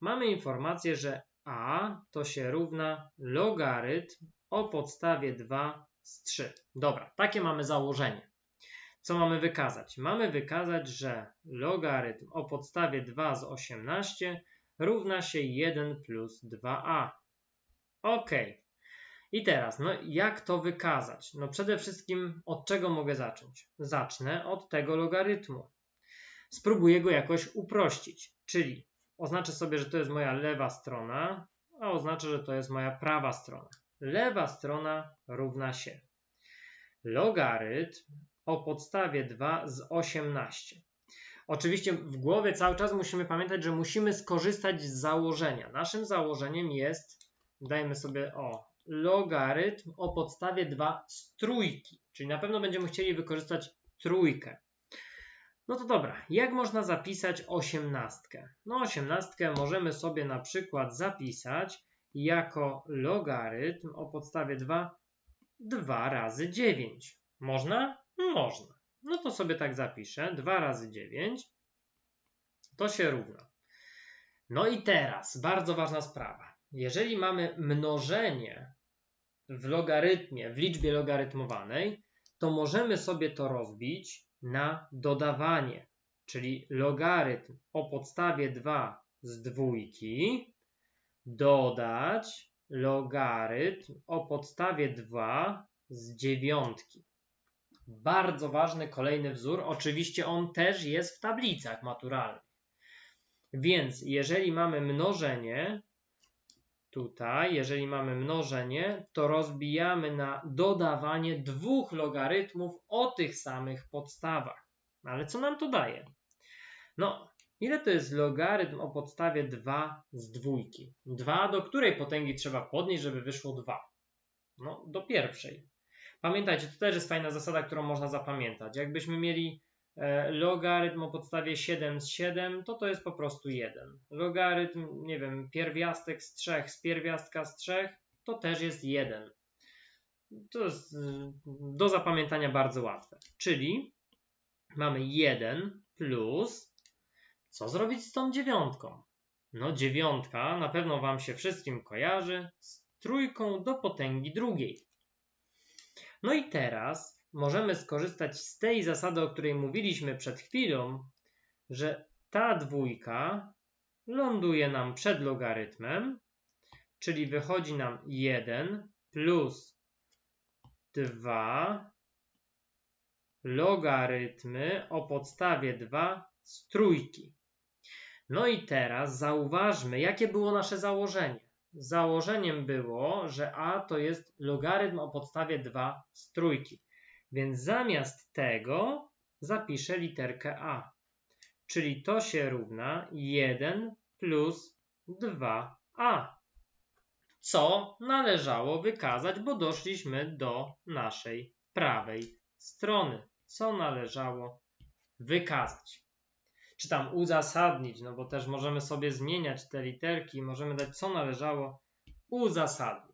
mamy informację, że a to się równa logarytm o podstawie 2 z 3. Dobra, takie mamy założenie. Co mamy wykazać? Mamy wykazać, że logarytm o podstawie 2 z 18 równa się 1 plus 2a. Ok. I teraz, no jak to wykazać? No przede wszystkim od czego mogę zacząć? Zacznę od tego logarytmu. Spróbuję go jakoś uprościć, czyli oznaczę sobie, że to jest moja lewa strona, a oznaczę, że to jest moja prawa strona. Lewa strona równa się logarytm o podstawie 2 z 18. Oczywiście w głowie cały czas musimy pamiętać, że musimy skorzystać z założenia. Naszym założeniem jest, dajmy sobie o, logarytm o podstawie 2 z trójki. Czyli na pewno będziemy chcieli wykorzystać trójkę. No to dobra, jak można zapisać osiemnastkę? No osiemnastkę możemy sobie na przykład zapisać jako logarytm o podstawie 2 2 razy 9. Można? Można. No to sobie tak zapiszę. 2 razy 9 to się równa. No i teraz bardzo ważna sprawa. Jeżeli mamy mnożenie w logarytmie, w liczbie logarytmowanej, to możemy sobie to rozbić na dodawanie, czyli logarytm o podstawie 2 z dwójki dodać logarytm o podstawie 2 z dziewiątki. Bardzo ważny kolejny wzór, oczywiście on też jest w tablicach maturalnych. Więc jeżeli mamy mnożenie, tutaj, jeżeli mamy mnożenie, to rozbijamy na dodawanie dwóch logarytmów o tych samych podstawach. Ale co nam to daje? No, ile to jest logarytm o podstawie 2 z dwójki? 2 do której potęgi trzeba podnieść, żeby wyszło 2? No, do pierwszej. Pamiętajcie, to też jest fajna zasada, którą można zapamiętać. Jakbyśmy mieli logarytm o podstawie 7 z 7, to to jest po prostu 1. Logarytm, nie wiem, pierwiastek z 3 z pierwiastka z 3, to też jest 1. To jest e, do zapamiętania bardzo łatwe. Czyli mamy 1 plus, co zrobić z tą dziewiątką? No dziewiątka na pewno Wam się wszystkim kojarzy z trójką do potęgi drugiej. No i teraz możemy skorzystać z tej zasady, o której mówiliśmy przed chwilą, że ta dwójka ląduje nam przed logarytmem, czyli wychodzi nam 1 plus 2 logarytmy o podstawie 2 z trójki. No i teraz zauważmy, jakie było nasze założenie założeniem było, że a to jest logarytm o podstawie 2 z trójki. Więc zamiast tego zapiszę literkę a. Czyli to się równa 1 plus 2a. Co należało wykazać, bo doszliśmy do naszej prawej strony. Co należało wykazać czy tam uzasadnić, no bo też możemy sobie zmieniać te literki, możemy dać co należało uzasadnić.